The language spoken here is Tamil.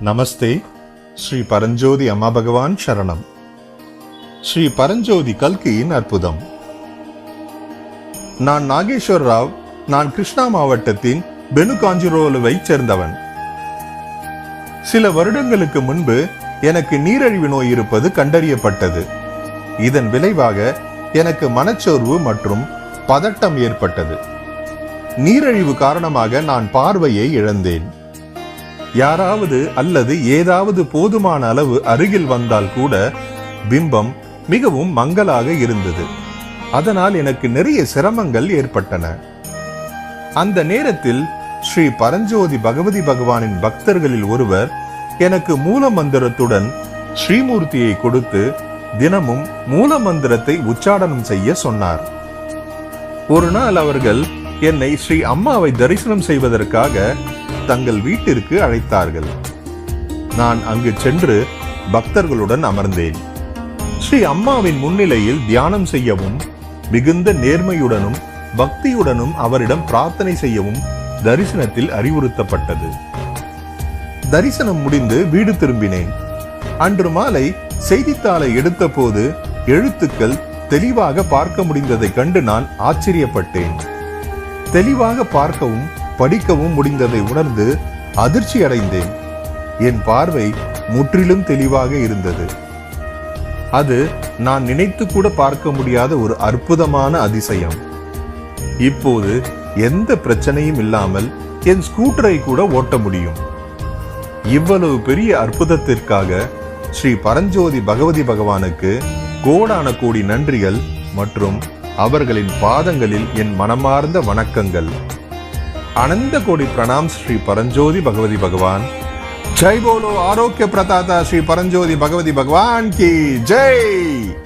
நமஸ்தே. ஸ்ரீ பரஞ்சோதி அம்மா பகவான் சரணம். ஸ்ரீ பரஞ்சோதி கல்கியின் அற்புதம். நான் நாகேஸ்வர் ராவ் நான் கிருஷ்ணா மாவட்டத்தின் பெனுகாஞ்சிரோலுவை சேர்ந்தவன். சில வருடங்களுக்கு முன்பு எனக்கு நீரிழிவு நோய் இருப்பது கண்டறியப்பட்டது. இதன் விளைவாக எனக்கு மனச்சோர்வு மற்றும் பதட்டம் ஏற்பட்டது. நீரிழிவு காரணமாக நான் பார்வையை இழந்தேன். யாராவது அல்லது ஏதாவது போதுமான அளவு அருகில் வந்தால் கூட பிம்பம் மிகவும் மங்கலாக இருந்தது. அதனால் எனக்கு நிறைய சிரமங்கள் ஏற்பட்டன. அந்த நேரத்தில் ஸ்ரீ பரஞ்சோதி பகவதி பகவானின் பக்தர்களில் ஒருவர் எனக்கு மூல மந்திரத்துடன் ஸ்ரீமூர்த்தியை கொடுத்து தினமும் மூல மந்திரத்தை உச்சாடனம் செய்ய சொன்னார். ஒரு நாள் அவர்கள் என்னை ஸ்ரீ அம்மாவை தரிசனம் செய்வதற்காக தங்கள் வீட்டிற்கு அழைத்தார்கள். நான் அங்கு சென்று பக்தர்களுடன் அமர்ந்தேன். ஸ்ரீ அம்மாவின் முன்னிலையில் தியானம் செய்யவும் மிகுந்த நேர்மையுடனும் பக்தியுடனும் அவரிடம் பிரார்த்தனை செய்யவும் தரிசனத்தில் அறிவுறுத்தப்பட்டது. தரிசனம் முடிந்து வீடு திரும்பினேன். அன்று மாலை செய்தித்தாளை எடுத்தபோது எழுத்துக்கள் தெளிவாக பார்க்க முடிந்ததைக் கண்டு நான் ஆச்சரியப்பட்டேன். தெளிவாக பார்க்கவும் படிக்கவும் முடிந்ததை உணர்ந்து அதிர்ச்சி அடைந்தேன். என் பார்வை முற்றிலும் தெளிவாக இருந்தது. அது நான் நினைத்து கூட பார்க்க முடியாத ஒரு அற்புதமான அதிசயம். இப்போது எந்த பிரச்சனையும் இல்லாமல் என் ஸ்கூட்டரை கூட ஓட்ட முடியும். இவ்வளவு பெரிய அற்புதத்திற்காக ஸ்ரீ பரஞ்சோதி பகவதி பகவானுக்கு கோடான கோடி நன்றிகள் மற்றும் அவர்களின் பாதங்களில் என் மனமார்ந்த வணக்கங்கள். அனந்த கோடி பிரணாம் ஸ்ரீ பரஞ்சோதி பகவதி பகவான். ஜெய் போலோ ஆரோக்கிய பிரதாதா ஸ்ரீ பரஞ்சோதி பகவதி பகவான் கி ஜெய்!